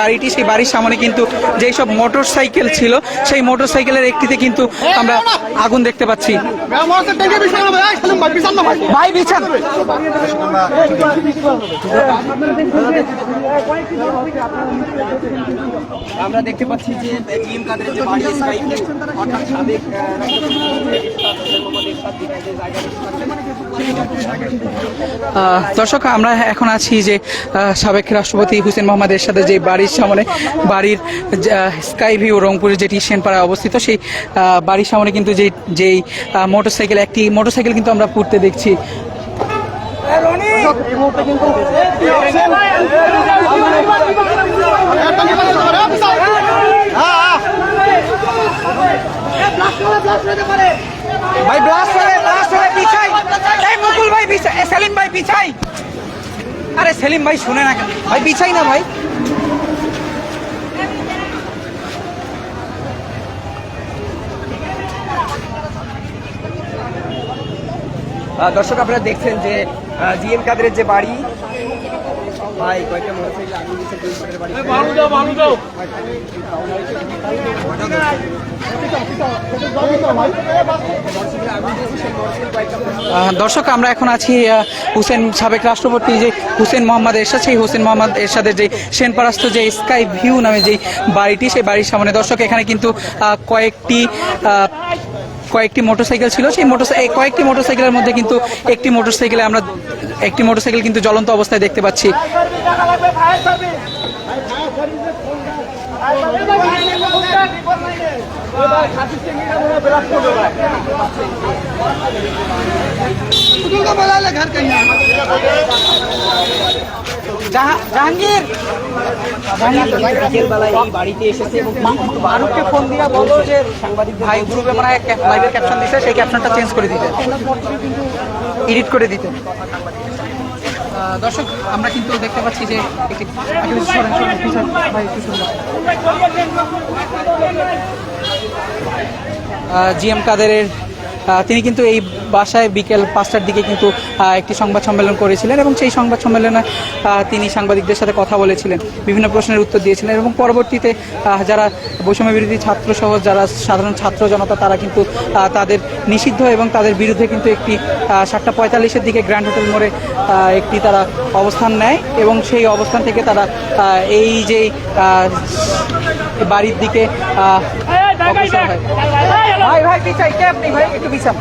বাড়িটি, সেই বাড়ির সামনে কিন্তু যেই সব মোটর সাইকেল ছিল, সেই মোটর সাইকেলের একটিতে কিন্তু আমরা আগুন দেখতে পাচ্ছি। আমরা দেখতে পাচ্ছি যে কাদের যে বাড়ি অর্থাৎ সাবেক দর্শক, আমরা এখন আছি যে সাবেক রাষ্ট্রপতি হুসেন মোহাম্মদ সাথে যে বাড়ির সামনে, বাড়ির স্কাই ভিউ রংপুরের যেটি সেনপাড়ায় অবস্থিত, সেই বাড়ির সামনে কিন্তু যে, যেই মোটরসাইকেল একটি মোটরসাইকেল কিন্তু আমরা পুড়তে দেখছি। ভাই ব্লাস্ট হবে পিছাই এই মুকুল ভাই পিছাই সেলিম ভাই পিছাই। আরে সেলিম ভাই শুনে না কেন? ভাই পিছাই না ভাই। দর্শক আপনারা দেখছেন যে জিএম কাদের যে বাড়ি ভাই কয়েকটা মোটরসাইকেল দিচ্ছে বাড়ি। দর্শক, আমরা এখন আছি হুসেন সাবেক রাষ্ট্রপতি যে হুসেন মোহাম্মদ এরশাদ, সেই হুসেন মোহাম্মদ এরশাদের যে সেনপারাস্ত যে স্কাই ভিউ নামে যে বাড়িটি, সেই বাড়ির সামনে। দর্শক, এখানে কিন্তু কয়েকটি কয়েকটি মোটরসাইকেল ছিল। সেই মোটর কয়েকটি মোটরসাইকেলের মধ্যে কিন্তু একটি মোটরসাইকেলে আমরা একটি মোটরসাইকেল কিন্তু জ্বলন্ত অবস্থায় দেখতে পাচ্ছি। জাহা- জাহাঙ্গীর! বাড়িতে এসেছে এবং মারুফকে ফোন দিয়া বলো যে সাংবাদিক ভাই গ্রুপে মানে লাইভের ক্যাপশন দিছে সেই ক্যাপশনটা চেঞ্জ করে দিতে। এডিট করে দিতে। দর্শক আমরা কিন্তু দেখতে পাচ্ছি যে একটি একটু জিএম কাদেরের তিনি কিন্তু এই বাসায় বিকেল পাঁচটার দিকে কিন্তু একটি সংবাদ সম্মেলন করেছিলেন এবং সেই সংবাদ সম্মেলনে তিনি সাংবাদিকদের সাথে কথা বলেছিলেন, বিভিন্ন প্রশ্নের উত্তর দিয়েছিলেন এবং পরবর্তীতে যারা বৈষম্য বিরোধী ছাত্র সহ যারা সাধারণ ছাত্র জনতা, তারা কিন্তু তাদের নিষিদ্ধ এবং তাদের বিরুদ্ধে কিন্তু একটি সাতটা পঁয়তাল্লিশের দিকে গ্র্যান্ড হোটেল মোড়ে একটি তারা অবস্থান নেয় এবং সেই অবস্থান থেকে তারা এই যে বাড়ির দিকে অগ্রসর হয় ভাই ভাই বিচাই কে আপনি? ভাই একটু বিচার